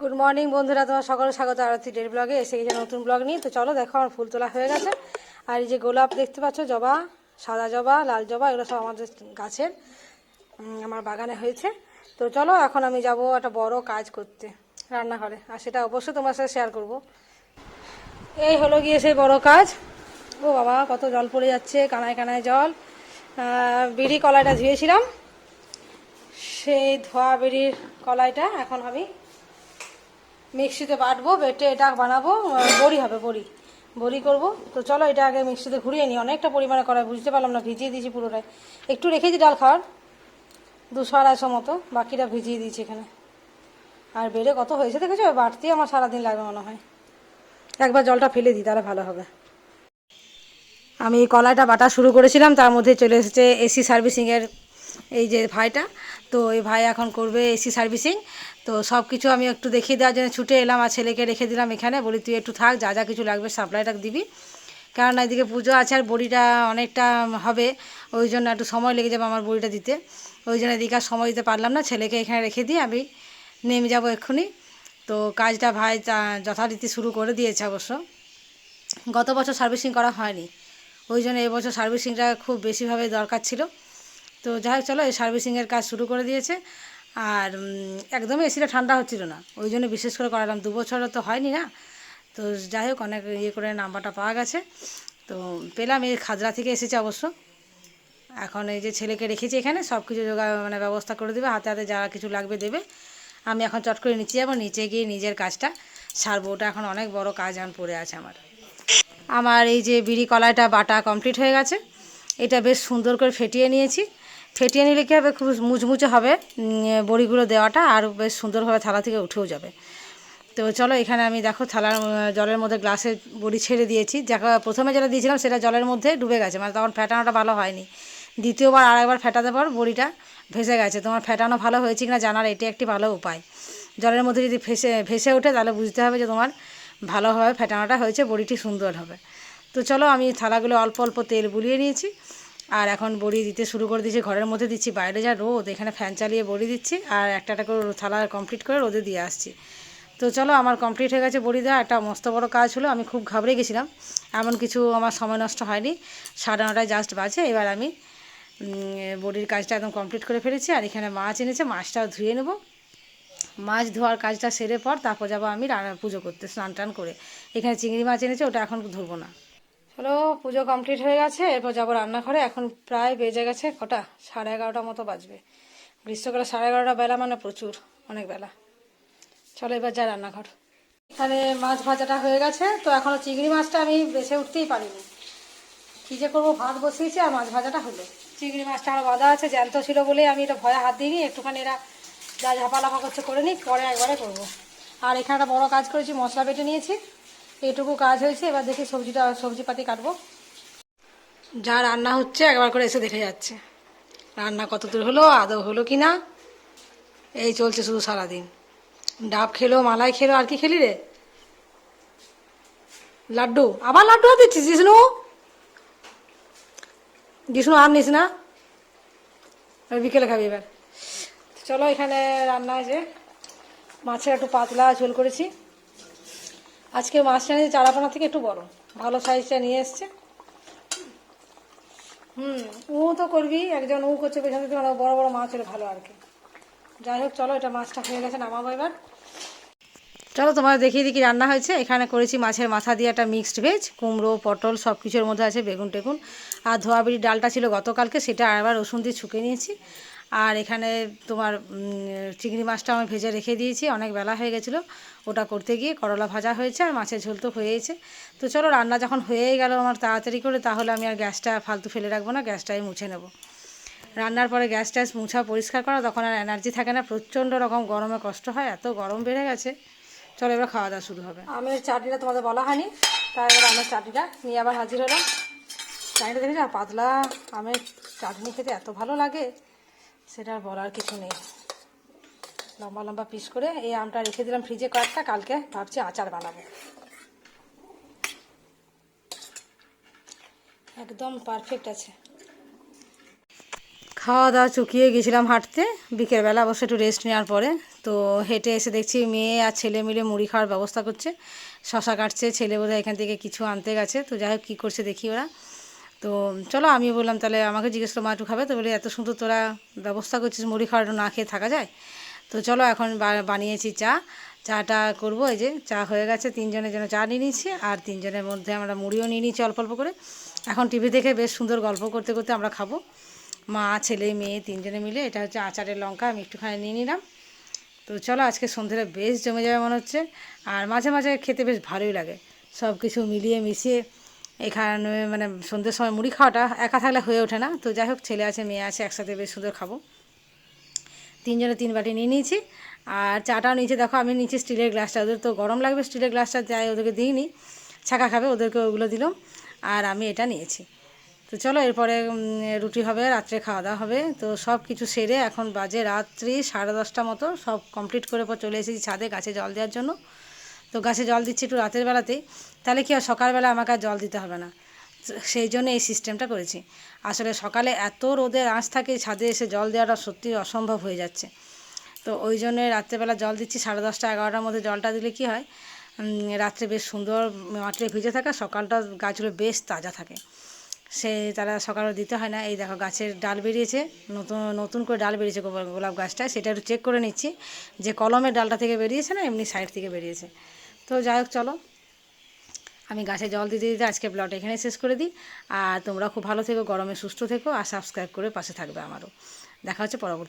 Good morning বন্ধুরা। তোমার সকলে স্বাগত আরতি ডের ব্লগে। এসে গেছে নতুন ব্লগ নিয়ে। তো চলো, দেখো, আমার ফুল তোলা হয়ে গেছে। আর এই যে গোলাপ দেখতে পাচ্ছ, জবা, সাদা জবা, লাল জবা, এগুলো সব আমাদের গাছের আমার বাগানে হয়েছে। তো চলো, এখন আমি যাব একটা বড় কাজ করতে, রান্নাঘরে। আর সেটা অবশ্যই তোমার সাথে শেয়ার করব। এই হলো গিয়ে সেই বড় কাজ। ও বাবা, কত জল পড়ে যাচ্ছে, কানায় কানায় জল। বিড়ি কলাইটা ধুয়েছিলাম। সেই ধোয়া বিড়ির কলাইটা এখন আমি মিক্সিতে বাটবো, বেটে এটা বানাবো বড়ি হবে বড়ি। বড়ি করব। তো চলো এটা আগে মিক্সিতে ঘুরিয়ে নিই। অনেকটা পরিমাণে করা বুঝতে পারলাম না, ভিজিয়ে দিয়েছি পুরোটাই। একটু রেখেছি ডাল খাওয়ার। দুশো আড়াইশো মতো, বাকিটা ভিজিয়ে দিয়েছি এখানে। আর বেড়ে কত হয়েছে দেখেছ? বাটতেই আমার সারাদিন লাগবে মনে হয়। একবার জলটা ফেলে দিই, তাহলে ভালো হবে। আমি কলাইটা বাটা শুরু করেছিলাম, তার মধ্যে চলে এসেছে এসি সার্ভিসিংয়ের এই যে ভাইটা, তো এই ভাই এখন করবে এসি সার্ভিসিং। তো সব কিছু আমি একটু দেখিয়ে দেওয়ার জন্য ছুটে এলাম আর ছেলেকে রেখে দিলাম এখানে। বলি, তুই একটু থাক, যা যা কিছু লাগবে সাপ্লাইটা দিবি। কারণ এদিকে পুজো আছে আর বড়িটা অনেকটা হবে, ওই জন্য একটু সময় লেগে যাবে আমার বড়িটা দিতে। ওই জন্য এদিকে আর সময় দিতে পারলাম না, ছেলেকে এখানে রেখে দিয়ে আমি নেমে যাব এক্ষুনি। তো কাজটা ভাই যথারীতি শুরু করে দিয়েছে অবশ্য। গত বছর সার্ভিসিং করা হয়নি, ওই জন্য এবছর সার্ভিসিংটা খুব বেশিভাবে দরকার ছিল। তো যাই হোক চলো, এই সার্ভিসিংয়ের কাজ শুরু করে দিয়েছে। আর একদমই এসিটা ঠান্ডা হচ্ছিল না। ওই জন্য বিশেষ করে করালাম। দু বছর তো হয়নি না। তো যাই হোক, অনেক ইয়ে করে নাম্বারটা পাওয়া গেছে। তো পেলাম, এই খাজরা থেকে এসেছে অবশ্য। এখন এই যে ছেলেকে রেখেছি এখানে সব কিছু জোগাড় মানে ব্যবস্থা করে দেবে। হাতে হাতে যা কিছু লাগবে দেবে। আমি এখন চট করে নিচে যাব। নিচে গিয়ে নিজের কাজটা সারবো। ওটা এখন অনেক বড় কাজ এখন পড়ে আছে আমার। আমার এই যে বিড়ি কলাইটা বাটা কমপ্লিট হয়ে গেছে। এটা বেশ সুন্দর করে ফেটিয়ে নিয়েছি। ফেটিয়ে নিলে কী হবে? খুব মুচমুচে হবে। বড়িগুলো দেওয়াটা আর বেশ সুন্দরভাবে থালা থেকে উঠেও যাবে। তো চলো, এখানে আমি দেখো থালার জলের মধ্যে গ্লাসে বড়ি ছেড়ে দিয়েছি। যাকে প্রথমে যেটা দিয়েছিলাম সেটা জলের মধ্যে ডুবে গেছে। মানে তখন ফেটানোটা ভালো হয়নি। দ্বিতীয়বার আরেকবার ফেটাতে পর বড়িটা, ভেসে গেছে। তোমার ফেটানো ভালো হয়েছে কিনা জানার এটি একটি ভালো উপায়। জলের মধ্যে যদি ভেসে ভেসে ওঠে, তাহলে বুঝতে হবে যে তোমার ভালোভাবে ফেটানোটা হয়েছে, বড়িটি সুন্দর হবে। তো চলো, আমি থালাগুলো অল্প অল্প তেল বুলিয়ে নিয়েছি। আর এখন বড়ি দিতে শুরু করে দিয়েছি, ঘরের মধ্যে দিচ্ছি, বাইরে যা রোদ, এখানে ফ্যান চালিয়ে বড়ি দিচ্ছি, আর একটা একটা করে থালা কমপ্লিট করে রোদে দিয়ে আসছি। তো চলো, আমার কমপ্লিট হয়ে গেছে বড়ি দেওয়া, একটা মস্ত বড় কাজ হলো, আমি খুব ঘাবড়ে গেছিলাম, এমন কিছু আমার সময় নষ্ট হয়নি। সাড়ে নটায় জাস্ট বাজে, এবার আমি বড়ির কাজটা একদম কমপ্লিট করে ফেলেছি, আর এখানে মাছ এনেছে, মাছটাও ধুয়ে নেব। মাছ ধোয়ার কাজটা সেরে পর তারপর যাব আমি পুজো করতে, স্নান টান করে। এখানে চিংড়ি মাছ এনেছে, ওটা এখন ধরবো না। চলো পুজো কমপ্লিট হয়ে গেছে, এরপর যাব রান্নাঘরে। এখন প্রায় বেজে গেছে কটা? সাড়ে এগারোটা মতো বাজবে। গ্রীষ্মকালে সাড়ে এগারোটা বেলা মানে প্রচুর, অনেক বেলা। চলো এবার যাই রান্নাঘর। এখানে মাছ ভাজাটা হয়ে গেছে, তো এখনও চিংড়ি মাছটা আমি বেছে উঠতেই পারিনি। কী যে করব, ভাত বসিয়েছি আর মাছ ভাজাটা হলো। চিংড়ি মাছটা আমার বাঁধা আছে, জ্যান্ত ছিল বলেই আমি এটা ভয়ে হাত দিইনি, একটুখানি এরা যা ঝাপালাফা করছে করে নিই পরে একবারে করব। আর এখানে একটা বড়ো কাজ করেছি, মশলা বেটে নিয়েছি। এইটুকু কাজ হয়েছে, এবার দেখি সবজিটা সবজি পাতি কাটবো। যা রান্না হচ্ছে, একবার করে এসে দেখে যাচ্ছে। রান্না কত দূর হলো, আদৌ হলো কি না এই চলছে শুধু সারাদিন। ডাব খেলো, মালাই খেলো, আর কি খেলি রে? লাড্ডু। আবার লাড্ডু দিচ্ছিস, জিষ্ণু? জিষ্ণু আর নিস না? বিকেলে খাবি এবার। চলো এখানে রান্না আছে মাছের একটু পাতলা ঝোল করেছি। আজকে মাছটা নিয়ে চারাপোনা থেকে একটু বড়, ভালো সাইজটা নিয়ে এসছে। হুম ও তো করবি, একজন ও করছে পেছন থেকে অনেক বড় বড় মাছ হলে ভালো আর কি। যাই হোক, চলো, এটা মাছটা হয়ে গেছে, নামাবো এবার। চলো তোমার দেখিয়ে কি রান্না হয়েছে। এখানে করেছি মাছের মাথা দিয়ে একটা মিক্সড ভেজ কুমড়ো, পটল সব কিছুর মধ্যে আছে, বেগুন টেগুন। আর ধোয়া বিড়ি ডালটা ছিল গতকালকে, সেটা আবার রসুন দিয়ে ছুকে নিয়েছি। আর এখানে তোমার চিংড়ি মাছটা আমি ভেজে রেখে দিয়েছি, অনেক বেলা হয়ে গেছিল। ওটা করতে গিয়ে করলা ভাজা হয়েছে আর মাছের ঝোল তো হয়েইছে। তো চলো, রান্না যখন হয়েই গেল আমার তাড়াতাড়ি করে, তাহলে আমি আর গ্যাসটা ফালতু ফেলে রাখব না, গ্যাসটাই মুছে নেব। রান্নার পরে গ্যাস ট্যাস মুছা পরিষ্কার করা, তখন আর এনার্জি থাকে না, প্রচণ্ড রকম গরমে কষ্ট হয়, এত গরম বেড়ে গেছে। চলো, এবার খাওয়া দাওয়া শুরু হবে। আমের চাটনিটা তোমাদের বলা হয়নি, তাই এবার আমের চাটনিটা নিয়ে আবার হাজির হলাম। চাটনিটা দেখেছ, পাতলা আমের চাটনি খেতে এত ভালো লাগে। সেটা আর বলার কিছু নেই। লম্বা লম্বা পিস করে এই আমটা রেখে দিলাম ফ্রিজে কয়েকটা, কালকে ভাবছি আচার বানাবো। একদম পারফেক্ট আছে। খাওয়া দাওয়া চুকিয়ে গেছিলাম হাঁটতে, বিকেলবেলা অবশ্য একটু রেস্ট নেওয়ার পরে, তো হেঁটে এসে দেখছি মেয়ে আর ছেলে মিলে মুড়ি খাওয়ার ব্যবস্থা করছে। শশা কাটছে, ছেলে বোধহয় এখান থেকে কিছু আনতে গেছে, তো যাই হোক কী করছে দেখি ওরা। তো চলো আমি বললাম, তাহলে আমাকে জিজ্ঞেস করল মা একটু খাবে? তো বলে, এত সুন্দর তোরা ব্যবস্থা করছিস, মুড়ি খাওয়ার না খেয়ে থাকা যায়? তো চলো এখন বানিয়েছি চা। চাটা করব, এই যে চা হয়ে গেছে তিনজনের জন্য চা নিয়ে নিচ্ছি, আর তিনজনের মধ্যে আমরা মুড়িও নিয়ে নিচ্ছি অল্প অল্প করে। এখন টিভি দেখে বেশ সুন্দর গল্প করতে করতে আমরা খাব। মা, ছেলে, মেয়ে তিনজনে মিলে, এটা হচ্ছে আচারের লঙ্কা, আমি একটুখানি নিয়ে নিলাম। তো চলো, আজকে সন্ধ্যেটা বেশ জমে যাবে মনে হচ্ছে, আর মাঝে মাঝে খেতে বেশ ভালোই লাগে। সব কিছু মিলিয়ে মিশিয়ে এখানে মানে সন্ধ্যের সময় মুড়ি খাওয়াটা একা থাকলে হয়ে ওঠে না। তো যাই হোক, ছেলে আছে, মেয়ে আছে, একসাথে বেশ সুন্দর খাব। তিনজনে তিন বাটি নিয়ে নিয়েছি। আর চাটাও নিচে দেখো আমি নিচে স্টিলের গ্লাসটা। ওদের তো গরম লাগবে স্টিলের গ্লাসটা, যাই ওদেরকে দিইনি। ছাকা খাবে, ওদেরকে ওগুলো দিলাম আর আমি এটা নিয়েছি। তো চলো, এরপরে রুটি হবে, রাত্রে খাওয়া দাওয়া হবে। তো সব কিছু সেরে এখন বাজে রাত্রি সাড়ে দশটা মতো। সব কমপ্লিট করে পর চলে এসেছি ছাদে, গাছে জল দেওয়ার জন্য। তো গাছে জল দিচ্ছি একটু রাতের বেলাতেই, তাহলে কি হয়, সকালবেলা আমাকে আর জল দিতে হবে না। সেই জন্য এই সিস্টেমটা করেছি। আসলে সকালে এত রোদের আঁচ থাকে, ছাদে এসে জল দেওয়াটা সত্যি অসম্ভব হয়ে যাচ্ছে। তো ওই জন্য রাত্রেবেলা জল দিচ্ছি, সাড়ে দশটা, এগারোটার মধ্যে জলটা দিলে কি হয় রাত্রে বেশ সুন্দর মাটিতে ভিজে থাকে, সকালটা গাছগুলো বেশ তাজা থাকে। সে তারা সকালে দিতে হয় না। এই দেখো গাছের ডাল বেরিয়েছে, নতুন নতুন করে ডাল বেরিয়েছে গোলাপ গাছটায় সেটা একটু চেক করে নিচ্ছি। যে কলমের ডালটা থেকে বেরিয়েছে না, এমনি সাইড থেকে বেরিয়েছে। তো যাই হোক, চলো। আমি গাছে জল দিতে দিতে আজকে ব্লগটা এখানে শেষ করে দিই। আর তোমরা খুব ভালো থেকো, গরমে সুস্থ থেকো, আর সাবস্ক্রাইব করে পাশে থাকবে আমারও। দেখা হচ্ছে পরবর্তী